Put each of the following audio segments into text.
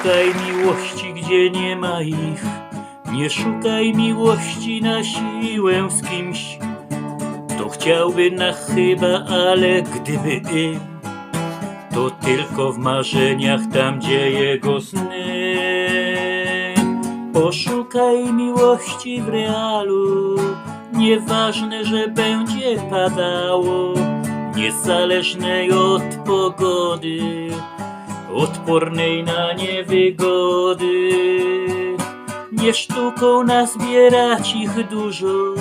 szukaj miłości, gdzie nie ma ich. Nie szukaj miłości na siłę z kimś, kto chciałby na chyba, ale gdyby i, to tylko w marzeniach tam, gdzie jego sny. Poszukaj miłości w realu, nieważne, że będzie padało, niezależnej od pogody, odpornej na niewygody. Nie sztuką nazbierać ich dużo,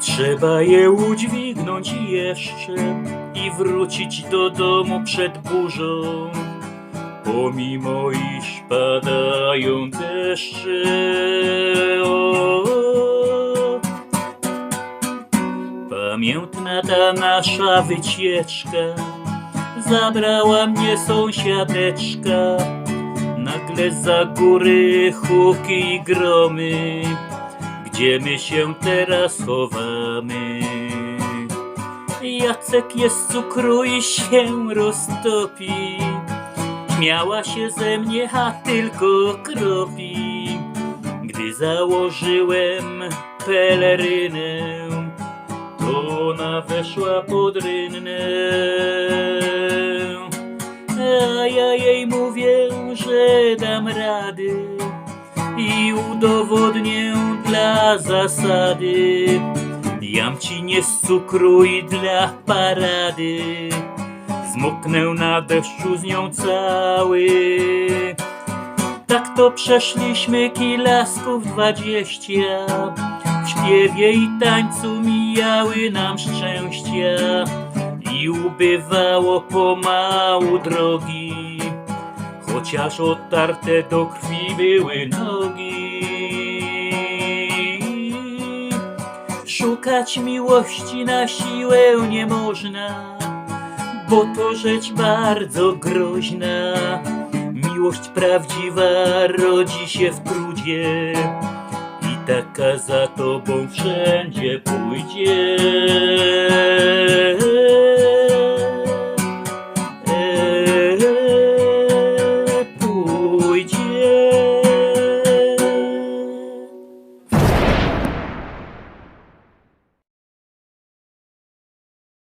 trzeba je udźwignąć jeszcze i wrócić do domu przed burzą. Pomimo iż padają deszcze, o, Pamiętna ta nasza wycieczka Zabrała mnie sąsiadeczka. Nagle za góry huki i gromy. Gdzie my się teraz chowamy? Jacek jest cukru i się roztopi. Śmiała się ze mnie, a tylko kropi. Gdy założyłem pelerynę ona weszła pod rynnę. A ja jej mówię, że dam rady i udowodnię dla zasady. Jam ci nie z cukru i dla parady. Zmoknę na deszczu z nią cały. Tak to przeszliśmy kilasków dwadzieścia śpiewie i tańcu mijały nam szczęścia I ubywało pomału drogi. Chociaż otarte do krwi były nogi. Szukać miłości na siłę nie można Bo to rzecz bardzo groźna. Miłość prawdziwa rodzi się w trudzie taka za tobą wszędzie pójdzie.